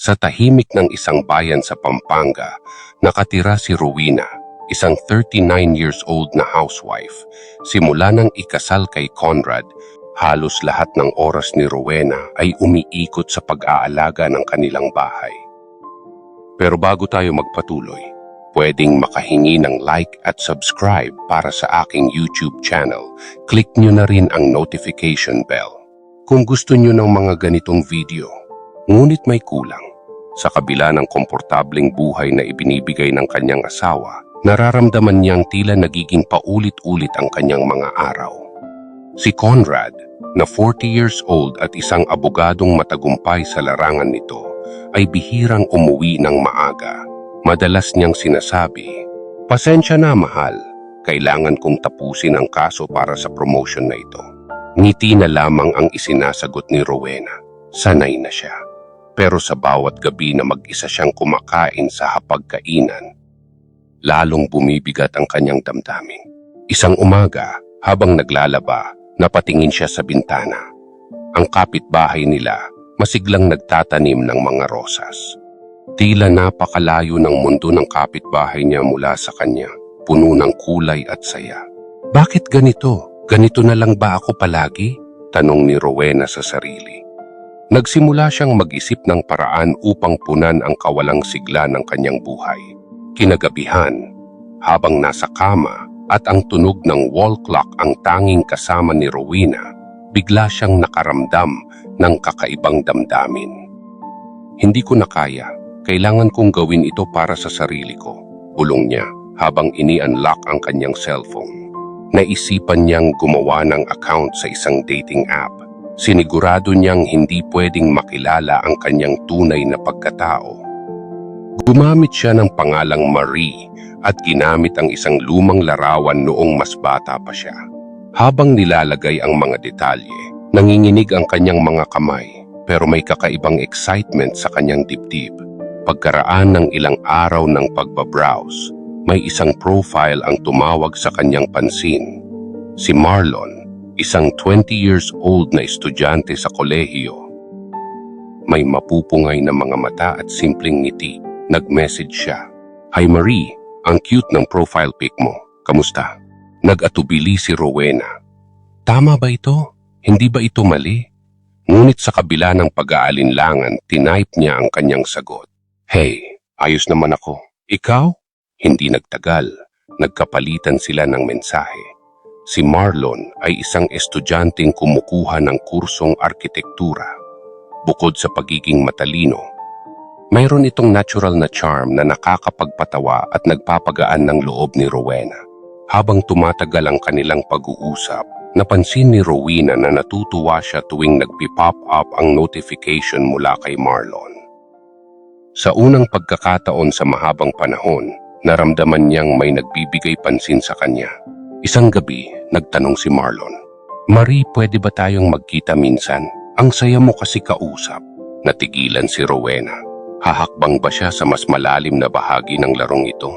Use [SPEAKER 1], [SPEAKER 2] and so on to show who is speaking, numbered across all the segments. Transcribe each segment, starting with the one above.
[SPEAKER 1] Sa tahimik ng isang bayan sa Pampanga, nakatira si Rowena, isang 39 years old na housewife. Simula nang ikasal kay Conrad, halos lahat ng oras ni Rowena ay umiikot sa pag-aalaga ng kanilang bahay. Pero bago tayo magpatuloy, pwedeng makahingi ng like at subscribe para sa aking YouTube channel. Click nyo na rin ang notification bell. Kung gusto nyo ng mga ganitong video, ngunit may kulang. Sa kabila ng komportableng buhay na ibinibigay ng kanyang asawa, nararamdaman niyang tila nagiging paulit-ulit ang kanyang mga araw. Si Conrad, na 40 years old at isang abogadong matagumpay sa larangan nito, ay bihirang umuwi ng maaga. Madalas niyang sinasabi, Pasensya na mahal, kailangan kong tapusin ang kaso para sa promotion na ito. Ngiti na lamang ang isinasagot ni Rowena. Sanay na siya. Pero sa bawat gabi na mag-isa siyang kumakain sa hapagkainan, lalong bumibigat ang kanyang damdamin. Isang umaga, habang naglalaba, napatingin siya sa bintana. Ang kapitbahay nila, masiglang nagtatanim ng mga rosas. Tila napakalayo ng mundo ng kapitbahay niya mula sa kanya, puno ng kulay at saya. Bakit ganito? Ganito na lang ba ako palagi? Tanong ni Rowena sa sarili. Nagsimula siyang mag-isip ng paraan upang punan ang kawalang sigla ng kanyang buhay. Kinagabihan, habang nasa kama at ang tunog ng wall clock ang tanging kasama ni Rowena, bigla siyang nakaramdam ng kakaibang damdamin. Hindi ko na kaya, kailangan kong gawin ito para sa sarili ko, bulong niya habang ini-unlock ang kanyang cellphone. Naisipan niyang gumawa ng account sa isang dating app. Sinigurado niyang hindi pwedeng makilala ang kanyang tunay na pagkatao. Gumamit siya ng pangalang Marie at ginamit ang isang lumang larawan noong mas bata pa siya. Habang nilalagay ang mga detalye, nanginginig ang kanyang mga kamay pero may kakaibang excitement sa kanyang dibdib. Pagkaraan ng ilang araw ng pagbabrowse, may isang profile ang tumawag sa kanyang pansin. Si Marlon, isang 20 years old na estudyante sa kolehiyo. May mapupungay na mga mata at simpleng ngiti. Nag-message siya. Hi Marie, ang cute ng profile pic mo. Kamusta? Nag-atubili si Rowena. Tama ba ito? Hindi ba ito mali? Ngunit sa kabila ng pag-aalinlangan, tinype niya ang kanyang sagot. Hey, ayos naman ako. Ikaw? Hindi nagtagal. Nagkapalitan sila ng mensahe. Si Marlon ay isang estudyanteng kumukuha ng kursong arkitektura. Bukod sa pagiging matalino, mayroon itong natural na charm na nakakapagpatawa at nagpapagaan ng loob ni Rowena. Habang tumatagal ang kanilang pag-uusap, napansin ni Rowena na natutuwa siya tuwing nagpi-pop up ang notification mula kay Marlon. Sa unang pagkakataon sa mahabang panahon, naramdaman niyang may nagbibigay pansin sa kanya. Isang gabi, nagtanong si Marlon, Marie, pwede ba tayong magkita minsan? Ang saya mo kasi kausap. Natigilan si Rowena. Hahakbang ba siya sa mas malalim na bahagi ng larong ito?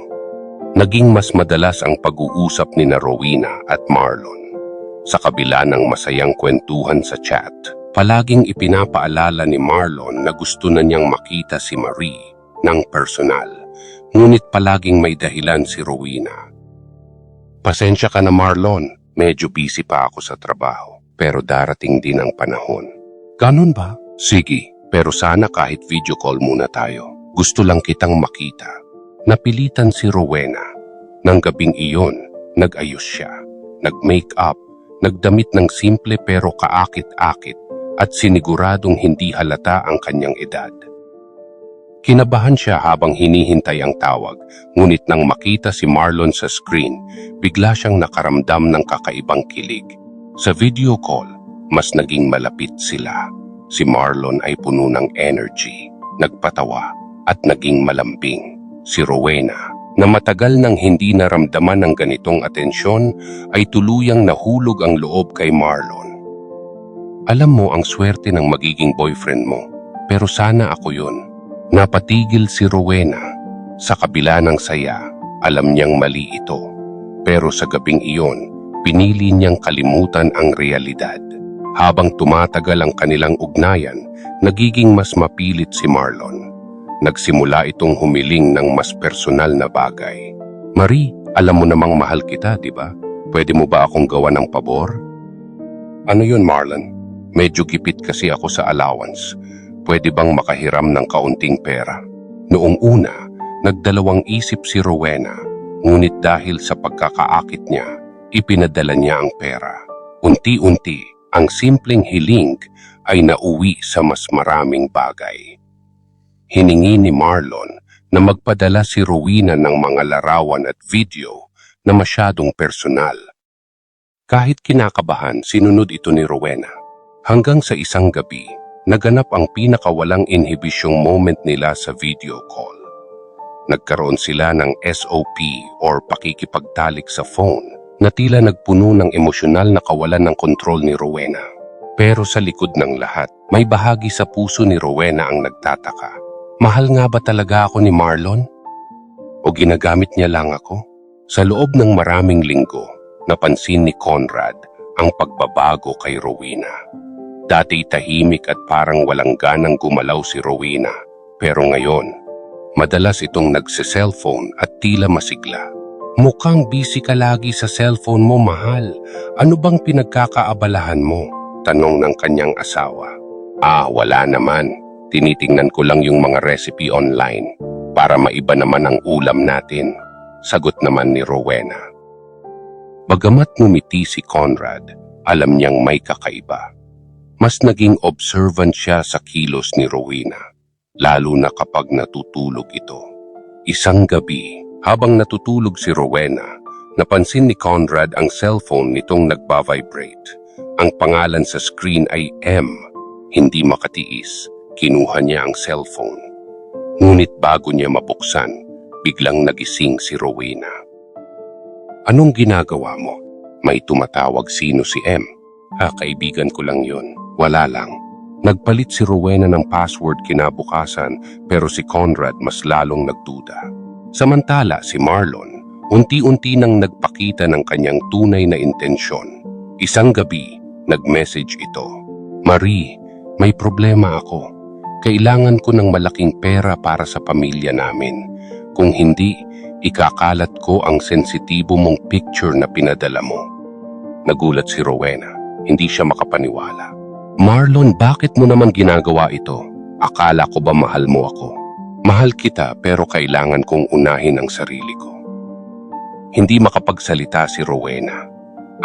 [SPEAKER 1] Naging mas madalas ang pag-uusap ni na Rowena at Marlon. Sa kabila ng masayang kwentuhan sa chat, palaging ipinapaalala ni Marlon na gusto na niyang makita si Marie ng personal. Ngunit palaging may dahilan si Rowena. Pasensya ka na Marlon, medyo busy pa ako sa trabaho. Pero darating din ang panahon. Ganon ba? Sige, pero sana kahit video call muna tayo. Gusto lang kitang makita. Napilitan si Rowena. Nang gabing iyon, nag-ayos siya. Nag-make up, nagdamit ng simple pero kaakit-akit at siniguradong hindi halata ang kanyang edad. Kinabahan siya habang hinihintay ang tawag, ngunit nang makita si Marlon sa screen, bigla siyang nakaramdam ng kakaibang kilig. Sa video call, mas naging malapit sila. Si Marlon ay puno ng energy, nagpatawa at naging malambing. Si Rowena, na matagal nang hindi naramdaman ng ganitong atensyon, ay tuluyang nahulog ang loob kay Marlon. Alam mo ang swerte ng magiging boyfriend mo, pero sana ako yun. Napatigil si Rowena. Sa kabila ng saya, alam niyang mali ito. Pero sa gabing iyon, pinili niyang kalimutan ang realidad. Habang tumatagal ang kanilang ugnayan, nagiging mas mapilit si Marlon. nagsimula itong humiling ng mas personal na bagay. Marie, alam mo namang mahal kita, di ba? Pwede mo ba akong gawa ng pabor? Ano yun, Marlon? Medyo gipit kasi ako sa allowance. Pwede bang makahiram ng kaunting pera? Noong una, nagdalawang isip si Rowena, ngunit dahil sa pagkakaakit niya, ipinadala niya ang pera. Unti-unti, ang simpleng hiling ay nauwi sa mas maraming bagay. Hiningi ni Marlon na magpadala si Rowena ng mga larawan at video na masyadong personal. Kahit kinakabahan, sinunod ito ni Rowena. Hanggang sa isang gabi, naganap ang pinakawalang inhibisyong moment nila sa video call. Nagkaroon sila ng SOP or pakikipagtalik sa phone na tila nagpuno ng emosyonal na kawalan ng kontrol ni Rowena. Pero sa likod ng lahat, may bahagi sa puso ni Rowena ang nagtataka. Mahal nga ba talaga ako ni Marlon? O ginagamit niya lang ako? Sa loob ng maraming linggo, napansin ni Conrad ang pagbabago kay Rowena. Dati tahimik at parang walang ganang gumalaw si Rowena, pero ngayon, madalas itong nagse-cellphone at tila masigla. Mukhang busy ka lagi sa cellphone mo, mahal. Ano bang pinagkakaabalahan mo? Tanong ng kanyang asawa. Ah, wala naman. Tinitingnan ko lang yung mga recipe online para maiba naman ang ulam natin. Sagot naman ni Rowena. Bagamat ngumiti si Conrad, alam niyang may kakaiba. Mas naging observant siya sa kilos ni Rowena, lalo na kapag natutulog ito. Isang gabi, habang natutulog si Rowena, napansin ni Conrad ang cellphone nitong nagba-vibrate. Ang pangalan sa screen ay M. Hindi makatiis, kinuha niya ang cellphone. Ngunit bago niya mabuksan, biglang nagising si Rowena. Anong ginagawa mo? May tumatawag sino si M. Ah, kaibigan ko lang yun. Wala lang. Nagpalit si Rowena ng password kinabukasan pero si Conrad mas lalong nagduda. Samantala si Marlon, unti-unti nang nagpakita ng kanyang tunay na intensyon. Isang gabi, nag-message ito. Marie, may problema ako. Kailangan ko ng malaking pera para sa pamilya namin. Kung hindi, ikakalat ko ang sensitibo mong picture na pinadala mo. Nagulat si Rowena. Hindi siya makapaniwala. Marlon, bakit mo naman ginagawa ito? Akala ko ba mahal mo ako? Mahal kita pero kailangan kong unahin ang sarili ko. Hindi makapagsalita si Rowena.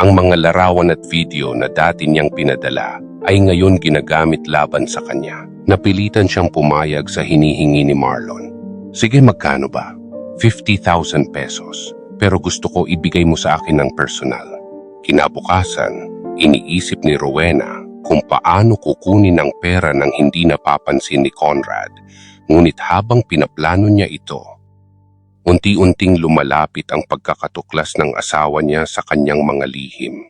[SPEAKER 1] Ang mga larawan at video na dati niyang pinadala ay ngayon ginagamit laban sa kanya. Napilitan siyang pumayag sa hinihingi ni Marlon. Sige magkano ba? 50,000 pesos. Pero gusto ko ibigay mo sa akin ng personal. Kinabukasan, iniisip ni Rowena kung paano kukunin ang pera nang hindi napapansin ni Conrad. Ngunit habang pinaplano niya ito, unti-unting lumalapit ang pagkakatuklas ng asawa niya sa kanyang mga lihim.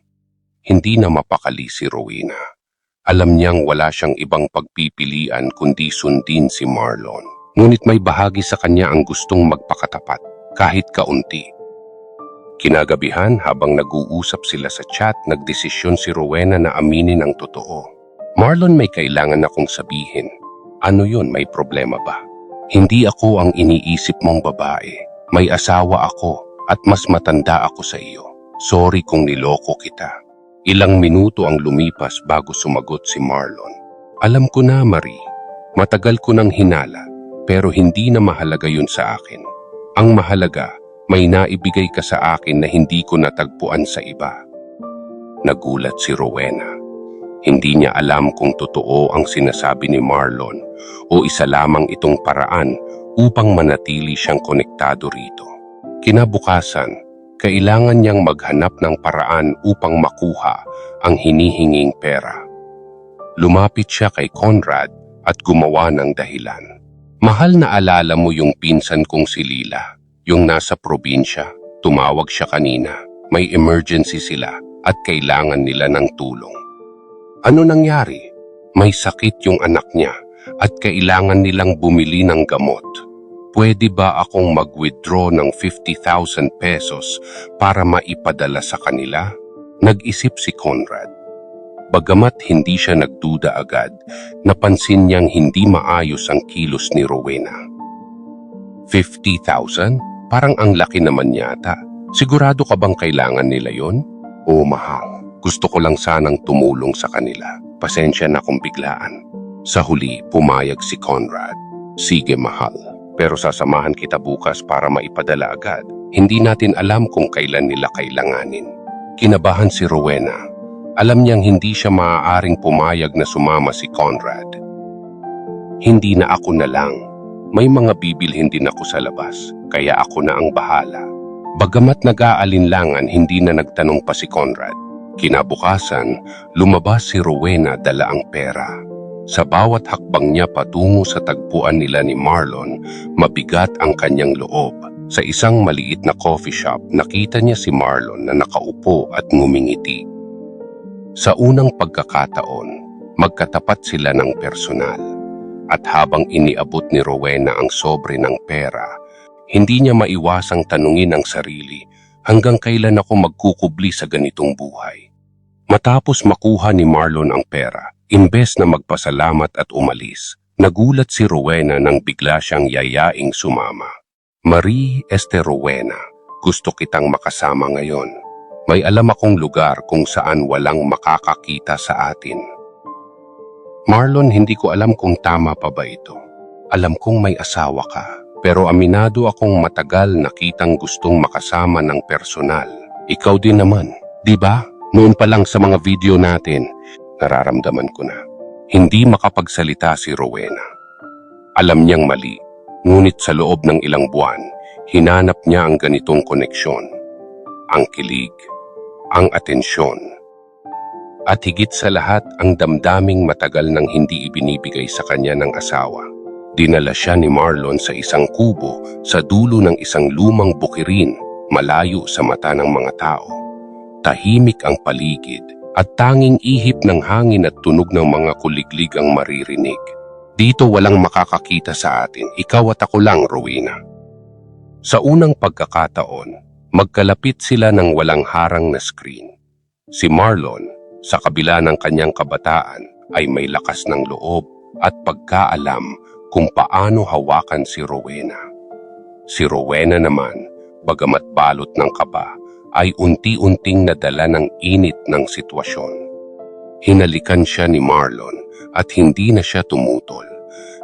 [SPEAKER 1] Hindi na mapakali si Rowena. Alam niyang wala siyang ibang pagpipilian kundi sundin si Marlon. Ngunit may bahagi sa kanya ang gustong magpakatapat, kahit kaunti. Kinagabihan habang nag-uusap sila sa chat, nagdesisyon si Rowena na aminin ang totoo. Marlon may kailangan akong sabihin. Ano yun, may problema ba? Hindi ako ang iniisip mong babae. May asawa ako at mas matanda ako sa iyo. Sorry kung niloko kita. Ilang minuto ang lumipas bago sumagot si Marlon. Alam ko na, Marie. Matagal ko nang hinala, pero hindi na mahalaga yun sa akin. Ang mahalaga, may naibigay ka sa akin na hindi ko natagpuan sa iba. Nagulat si Rowena. Hindi niya alam kung totoo ang sinasabi ni Marlon o isa lamang itong paraan upang manatili siyang konektado rito. Kinabukasan, kailangan niyang maghanap ng paraan upang makuha ang hinihinging pera. Lumapit siya kay Conrad at gumawa ng dahilan. Mahal na alala mo yung pinsan kong si Lila. Yung nasa probinsya, tumawag siya kanina. May emergency sila at kailangan nila ng tulong. Ano nangyari? May sakit yung anak niya at kailangan nilang bumili ng gamot. Pwede ba akong mag-withdraw ng 50,000 pesos para maipadala sa kanila? Nag-isip si Conrad. Bagamat hindi siya nagduda agad, napansin niyang hindi maayos ang kilos ni Rowena. 50,000? Parang ang laki naman yata. Sigurado ka bang kailangan nila yon? Oo, mahal. Gusto ko lang sanang tumulong sa kanila. Pasensya na kung biglaan. Sa huli, pumayag si Conrad. Sige, mahal. Pero sasamahan kita bukas para maipadala agad. Hindi natin alam kung kailan nila kailanganin. Kinabahan si Rowena. Alam niyang hindi siya maaaring pumayag na sumama si Conrad. Hindi na ako na lang. May mga bibilhin din ako sa labas, kaya ako na ang bahala. Bagamat nag-aalinlangan, hindi na nagtanong pa si Conrad. Kinabukasan, lumabas si Rowena dala ang pera. Sa bawat hakbang niya patungo sa tagpuan nila ni Marlon, mabigat ang kanyang loob. Sa isang maliit na coffee shop, nakita niya si Marlon na nakaupo at ngumingiti. Sa unang pagkakataon, magkatapat sila ng personal. At habang iniabot ni Rowena ang sobre ng pera, hindi niya maiwasang tanungin ang sarili hanggang kailan ako magkukubli sa ganitong buhay. Matapos makuha ni Marlon ang pera, imbes na magpasalamat at umalis, nagulat si Rowena nang bigla siyang yayaing sumama. Marie Este Rowena, gusto kitang makasama ngayon. May alam akong lugar kung saan walang makakakita sa atin. Marlon, hindi ko alam kung tama pa ba ito. Alam kong may asawa ka, pero aminado akong matagal na kitang gustong makasama ng personal. Ikaw din naman, di ba? Noon pa lang sa mga video natin, nararamdaman ko na. Hindi makapagsalita si Rowena. Alam niyang mali, ngunit sa loob ng ilang buwan, hinanap niya ang ganitong koneksyon. Ang kilig, ang atensyon, at higit sa lahat ang damdaming matagal nang hindi ibinibigay sa kanya ng asawa. Dinala siya ni Marlon sa isang kubo sa dulo ng isang lumang bukirin malayo sa mata ng mga tao. Tahimik ang paligid at tanging ihip ng hangin at tunog ng mga kuliglig ang maririnig. Dito walang makakakita sa atin, ikaw at ako lang, Rowena. Sa unang pagkakataon, magkalapit sila ng walang harang na screen. Si Marlon, sa kabila ng kanyang kabataan ay may lakas ng loob at pagkaalam kung paano hawakan si Rowena. Si Rowena naman, bagamat balot ng kaba, ay unti-unting nadala ng init ng sitwasyon. Hinalikan siya ni Marlon at hindi na siya tumutol.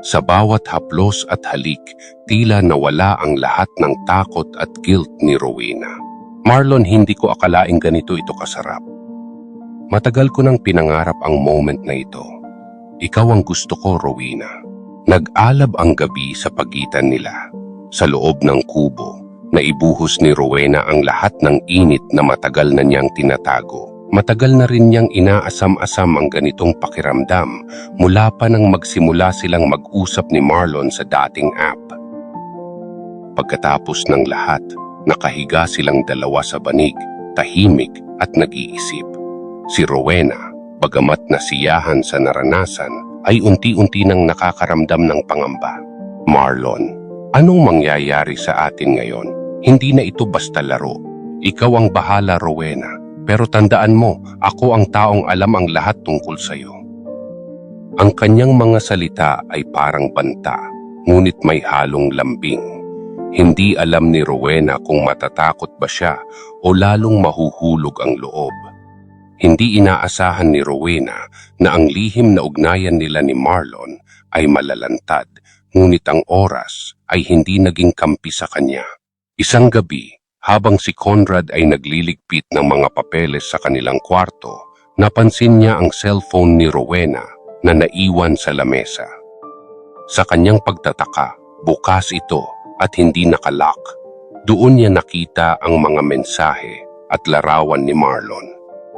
[SPEAKER 1] Sa bawat haplos at halik, tila nawala ang lahat ng takot at guilt ni Rowena. Marlon, hindi ko akalaing ganito ito kasarap. Matagal ko nang pinangarap ang moment na ito. Ikaw ang gusto ko, Rowena. Nag-alab ang gabi sa pagitan nila. Sa loob ng kubo, naibuhos ni Rowena ang lahat ng init na matagal na niyang tinatago. Matagal na rin niyang inaasam-asam ang ganitong pakiramdam mula pa nang magsimula silang mag-usap ni Marlon sa dating app. Pagkatapos ng lahat, nakahiga silang dalawa sa banig, tahimik at nag-iisip. Si Rowena, bagamat nasiyahan sa naranasan, ay unti-unti nang nakakaramdam ng pangamba. Marlon, anong mangyayari sa atin ngayon? Hindi na ito basta laro. Ikaw ang bahala, Rowena. Pero tandaan mo, ako ang taong alam ang lahat tungkol sa iyo. Ang kanyang mga salita ay parang banta, ngunit may halong lambing. Hindi alam ni Rowena kung matatakot ba siya o lalong mahuhulog ang loob. Hindi inaasahan ni Rowena na ang lihim na ugnayan nila ni Marlon ay malalantad, ngunit ang oras ay hindi naging kampi sa kanya. Isang gabi, habang si Conrad ay nagliligpit ng mga papeles sa kanilang kwarto, napansin niya ang cellphone ni Rowena na naiwan sa lamesa. Sa kanyang pagtataka, bukas ito at hindi nakalock. Doon niya nakita ang mga mensahe at larawan ni Marlon.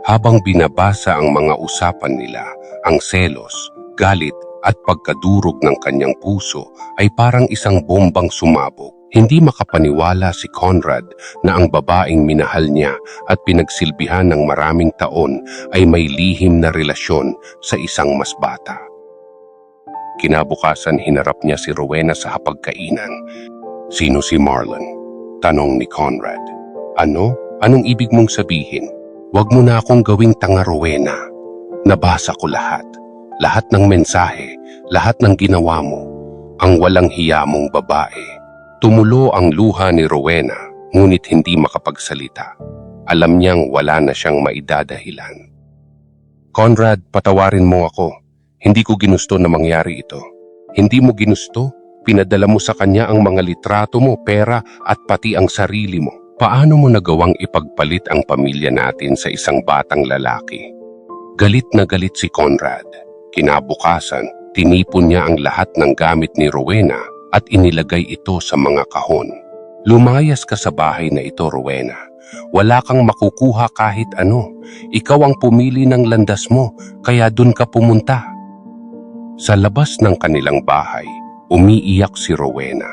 [SPEAKER 1] Habang binabasa ang mga usapan nila, ang selos, galit at pagkadurog ng kanyang puso ay parang isang bombang sumabog. Hindi makapaniwala si Conrad na ang babaeng minahal niya at pinagsilbihan ng maraming taon ay may lihim na relasyon sa isang mas bata. Kinabukasan hinarap niya si Rowena sa hapagkainan. Sino si Marlon? Tanong ni Conrad. Ano? Anong ibig mong sabihin? Huwag mo na akong gawing tanga Rowena. Nabasa ko lahat. Lahat ng mensahe, lahat ng ginawa mo. Ang walang hiya mong babae. Tumulo ang luha ni Rowena, ngunit hindi makapagsalita. Alam niyang wala na siyang maidadahilan. Conrad, patawarin mo ako. Hindi ko ginusto na mangyari ito. Hindi mo ginusto? Pinadala mo sa kanya ang mga litrato mo, pera at pati ang sarili mo. Paano mo nagawang ipagpalit ang pamilya natin sa isang batang lalaki? Galit na galit si Conrad. Kinabukasan, tinipon niya ang lahat ng gamit ni Rowena at inilagay ito sa mga kahon. Lumayas ka sa bahay na ito, Rowena. Wala kang makukuha kahit ano. Ikaw ang pumili ng landas mo, kaya dun ka pumunta. Sa labas ng kanilang bahay, umiiyak si Rowena.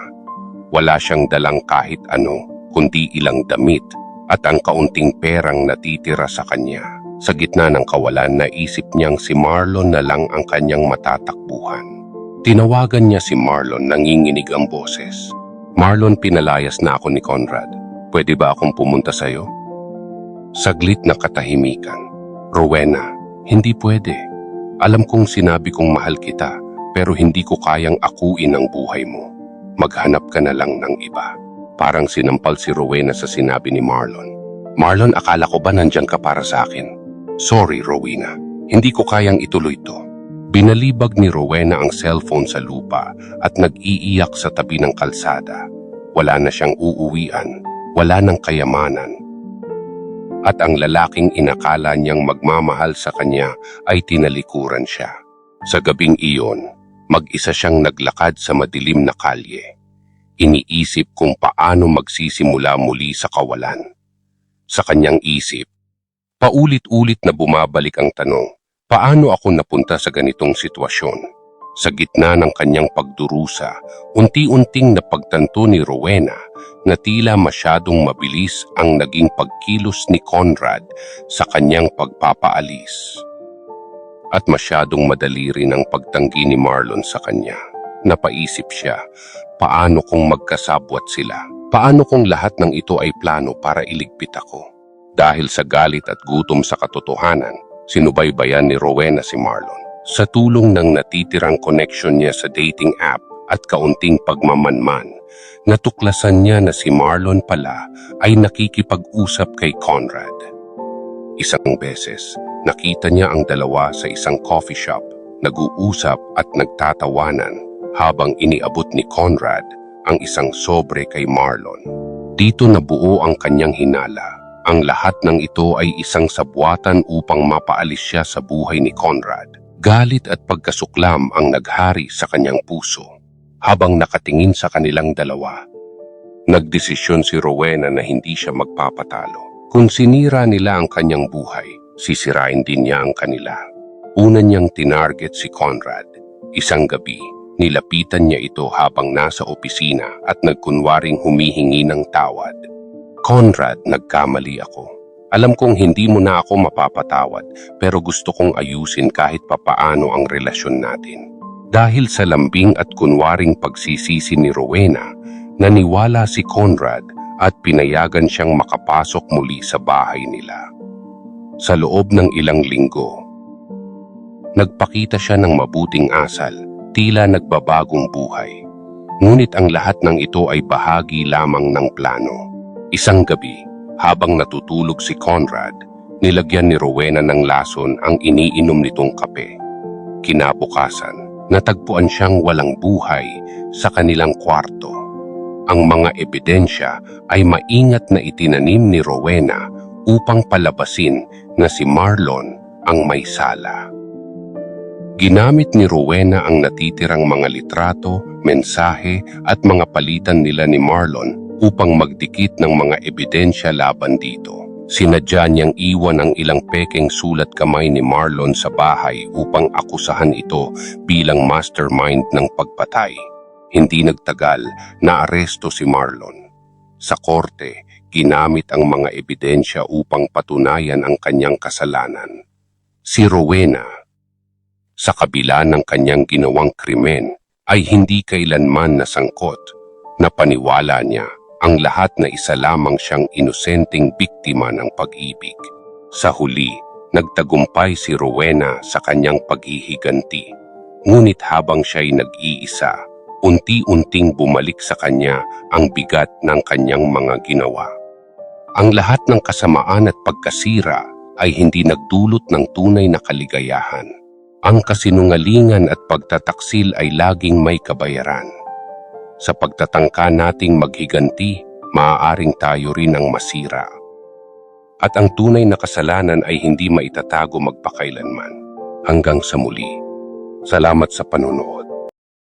[SPEAKER 1] Wala siyang dalang kahit ano, kundi ilang damit at ang kaunting perang natitira sa kanya. Sa gitna ng kawalan, naisip niyang si Marlon na lang ang kanyang matatakbuhan. Tinawagan niya si Marlon, nanginginig ang boses. Marlon, pinalayas na ako ni Conrad. Pwede ba akong pumunta sa'yo? Saglit na katahimikan. Rowena, hindi pwede. Alam kong sinabi kong mahal kita, pero hindi ko kayang akuin ang buhay mo. Maghanap ka na lang ng iba. Parang sinampal si Rowena sa sinabi ni Marlon. Marlon, akala ko ba nandyan ka para sa akin? Sorry, Rowena. Hindi ko kayang ituloy to. Binalibag ni Rowena ang cellphone sa lupa at nag-iiyak sa tabi ng kalsada. Wala na siyang uuwian, wala ng kayamanan. At ang lalaking inakala niyang magmamahal sa kanya ay tinalikuran siya. Sa gabing iyon, mag-isa siyang naglakad sa madilim na kalye. Iniisip kung paano magsisimula muli sa kawalan. Sa kanyang isip, paulit-ulit na bumabalik ang tanong, paano ako napunta sa ganitong sitwasyon? Sa gitna ng kanyang pagdurusa, unti-unting napagtanto ni Rowena na tila masyadong mabilis ang naging pagkilos ni Conrad sa kanyang pagpapaalis. At masyadong madali rin ang pagtanggi ni Marlon sa kanya. Napaisip siya, paano kung magkasabwat sila? Paano kung lahat ng ito ay plano para iligpit ako? Dahil sa galit at gutom sa katotohanan, sinubaybayan ni Rowena si Marlon. Sa tulong ng natitirang connection niya sa dating app at kaunting pagmamanman, natuklasan niya na si Marlon pala ay nakikipag-usap kay Conrad. Isang beses, nakita niya ang dalawa sa isang coffee shop, nag-uusap at nagtatawanan habang iniabot ni Conrad ang isang sobre kay Marlon. Dito nabuo ang kanyang hinala. Ang lahat ng ito ay isang sabwatan upang mapaalis siya sa buhay ni Conrad. Galit at pagkasuklam ang naghari sa kanyang puso habang nakatingin sa kanilang dalawa. Nagdesisyon si Rowena na hindi siya magpapatalo. Kung sinira nila ang kanyang buhay, sisirain din niya ang kanila. Una niyang tinarget si Conrad. Isang gabi, nilapitan niya ito habang nasa opisina at nagkunwaring humihingi ng tawad. Conrad, nagkamali ako. Alam kong hindi mo na ako mapapatawad pero gusto kong ayusin kahit papaano ang relasyon natin. Dahil sa lambing at kunwaring pagsisisi ni Rowena, naniwala si Conrad at pinayagan siyang makapasok muli sa bahay nila. Sa loob ng ilang linggo, nagpakita siya ng mabuting asal, tila nagbabagong buhay. Ngunit ang lahat ng ito ay bahagi lamang ng plano. Isang gabi, habang natutulog si Conrad, nilagyan ni Rowena ng lason ang iniinom nitong kape. Kinabukasan, natagpuan siyang walang buhay sa kanilang kwarto. Ang mga ebidensya ay maingat na itinanim ni Rowena upang palabasin na si Marlon ang may sala. Ginamit ni Rowena ang natitirang mga litrato, mensahe at mga palitan nila ni Marlon upang magdikit ng mga ebidensya laban dito. Sinadya niyang iwan ang ilang pekeng sulat kamay ni Marlon sa bahay upang akusahan ito bilang mastermind ng pagpatay. Hindi nagtagal, naaresto si Marlon. Sa korte, ginamit ang mga ebidensya upang patunayan ang kanyang kasalanan. Si Rowena, sa kabila ng kanyang ginawang krimen, ay hindi kailanman nasangkot. Napaniwala niya ang lahat na isa lamang siyang inosenteng biktima ng pag-ibig. Sa huli, nagtagumpay si Rowena sa kanyang paghihiganti. Ngunit habang siya'y nag-iisa, unti-unting bumalik sa kanya ang bigat ng kanyang mga ginawa. Ang lahat ng kasamaan at pagkasira ay hindi nagdulot ng tunay na kaligayahan. Ang kasinungalingan at pagtataksil ay laging may kabayaran. Sa pagtatangka nating maghiganti, maaaring tayo rin ang masira. At ang tunay na kasalanan ay hindi maitatago magpakailanman. Hanggang sa muli. Salamat sa panonood.